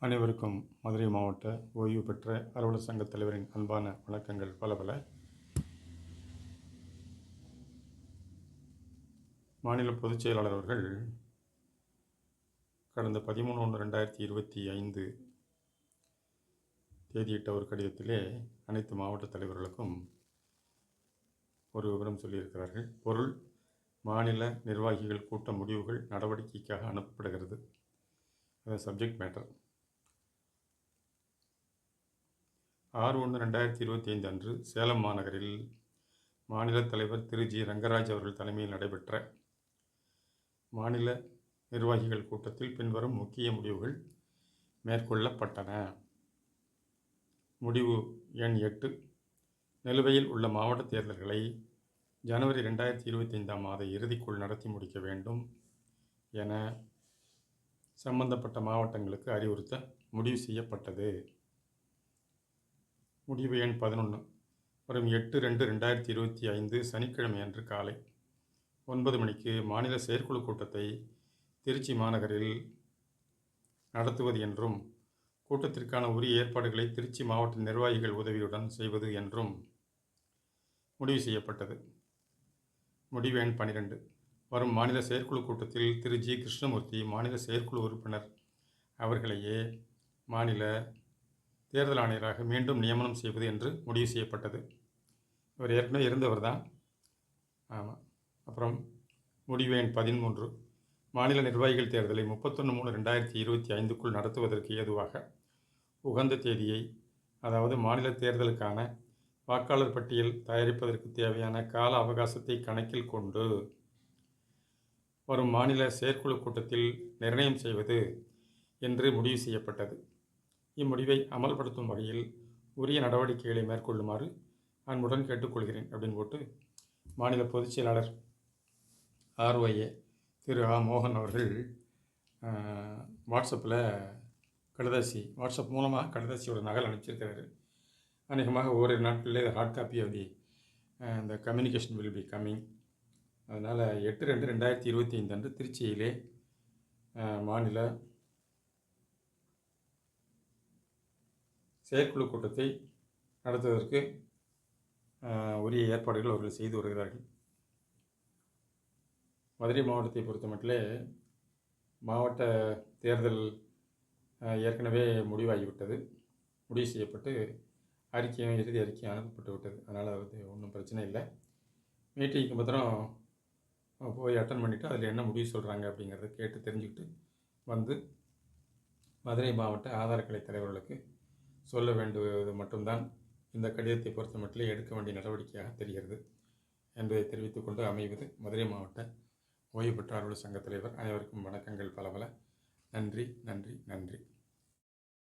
அனைவருக்கும் மதுரை மாவட்ட ஓய்வு பெற்ற அலுவலர் சங்கத் தலைவரின் அன்பான வணக்கங்கள் பல பல. மாநில பொதுச் செயலாளர் அவர்கள் கடந்த பதிமூணு ஒன்று ரெண்டாயிரத்தி இருபத்தி ஐந்து தேதியிட்ட ஒரு கடிதத்திலே அனைத்து மாவட்ட தலைவர்களுக்கும் ஒரு விவரம் சொல்லியிருக்கிறார்கள். பொருள் மாநில நிர்வாகிகள் கூட்ட முடிவுகள் நடவடிக்கைக்காக அனுப்பப்படுகிறது. அது சப்ஜெக்ட் மேட்டர் ஆறு ஒன்று ரெண்டாயிரத்தி இருபத்தி ஐந்து அன்று சேலம் மாநகரில் மாநில தலைவர் திரு ஜி. ரங்கராஜ் அவர்கள் தலைமையில் நடைபெற்ற மாநில நிர்வாகிகள் கூட்டத்தில் பின்வரும் முக்கிய முடிவுகள் மேற்கொள்ளப்பட்டன. முடிவு எண் எட்டு. நிலுவையில் உள்ள மாவட்ட தேர்தல்களை ஜனவரி ரெண்டாயிரத்தி இருபத்தி ஐந்தாம் மாத இறுதிக்குள் நடத்தி முடிக்க வேண்டும் என சம்பந்தப்பட்ட மாவட்டங்களுக்கு அறிவுறுத்த முடிவு செய்யப்பட்டது. முடிவு எண் பதினொன்று வரும் எட்டு ரெண்டு ரெண்டாயிரத்தி இருபத்தி ஐந்து சனிக்கிழமை அன்று காலை ஒன்பது மணிக்கு மாநில செயற்குழு கூட்டத்தை திருச்சி மாநகரில் நடத்துவது என்றும் கூட்டத்திற்கான உரிய ஏற்பாடுகளை திருச்சி மாவட்ட நிர்வாகிகள் உதவியுடன் செய்வது என்றும் முடிவு செய்யப்பட்டது. முடிவு எண் பனிரெண்டு. வரும் மாநில செயற்குழு கூட்டத்தில் திரு. ஜி. கிருஷ்ணமூர்த்தி மாநில செயற்குழு உறுப்பினர் அவர்களையே மாநில தேர்தல் ஆணையராக மீண்டும் நியமனம் செய்வது என்று முடிவு செய்யப்பட்டது. இவர் ஏற்கனவே இருந்தவர் தான் ஆமாம் அப்புறம் முடிவு எண் பதிமூன்று. மாநில நிர்வாகிகள் தேர்தலை முப்பத்தொன்று மூணு ரெண்டாயிரத்தி இருபத்தி ஐந்துக்குள் நடத்துவதற்கு ஏதுவாக உகந்த தேதியை அதாவது மாநில தேர்தலுக்கான வாக்காளர் பட்டியல் தயாரிப்பதற்கு தேவையான கால அவகாசத்தை கணக்கில் கொண்டு வரும் மாநில செயற்குழு கூட்டத்தில் நிர்ணயம் செய்வது என்று முடிவு செய்யப்பட்டது. இம்முடிவை அமல்படுத்தும் வகையில் உரிய நடவடிக்கைகளை மேற்கொள்ளுமாறு அன்புடன் கேட்டுக்கொள்கிறேன் அப்படின்னு போட்டு மாநில பொதுச் செயலாளர் ஆர்ஒஏ திரு ஆ மோகன் அவர்கள் வாட்ஸ்அப்பில் கடுதாசி வாட்ஸ்அப் மூலமாக கடுதாசியோட நகல் அனுப்பிச்சிருக்கிறாரு. அநேகமாக ஓரிரு நாட்களில் ஹார்ட் காப்பி ஆஃப் தி இந்த கம்யூனிகேஷன் வில் பி கம்மிங் அதனால் எட்டு ரெண்டு ரெண்டாயிரத்தி இருபத்தி ஐந்து அன்று திருச்சியிலே மாநில செயற்குழு கூட்டத்தை நடத்துவதற்கு உரிய ஏற்பாடுகள் அவர்கள் செய்து வருகிறார்கள். மதுரை மாவட்டத்தை பொறுத்தமட்டிலே மாவட்ட தேர்தல் ஏற்கனவே முடிவாகிவிட்டது. முடிவு செய்யப்பட்டு அறிக்கையும் இறுதி அறிக்கையும் அனுப்பப்பட்டு விட்டது அதனால் அது ஒன்றும் பிரச்சனை இல்லை. மீட்டிங்க்கு பத்திரம் போய் அட்டன் பண்ணிவிட்டு அதில் என்ன முடிவு சொல்கிறாங்க அப்படிங்கிறத கேட்டு தெரிஞ்சுக்கிட்டு வந்து மதுரை மாவட்ட ஆதாரக்கலை தலைவர்களுக்கு சொல்ல வேண்டுவது மட்டும்தான். இந்த கடிதத்தை பொறுத்த மட்டிலே எடுக்க வேண்டிய நடவடிக்கையாக தெரிகிறது. என்பதை தெரிவித்துக்கொண்டு அமைவது மதுரை மாவட்ட ஓய்வு பெற்ற சங்கத் சங்க தலைவர். அனைவருக்கும் வணக்கங்கள் பல பல நன்றி நன்றி நன்றி.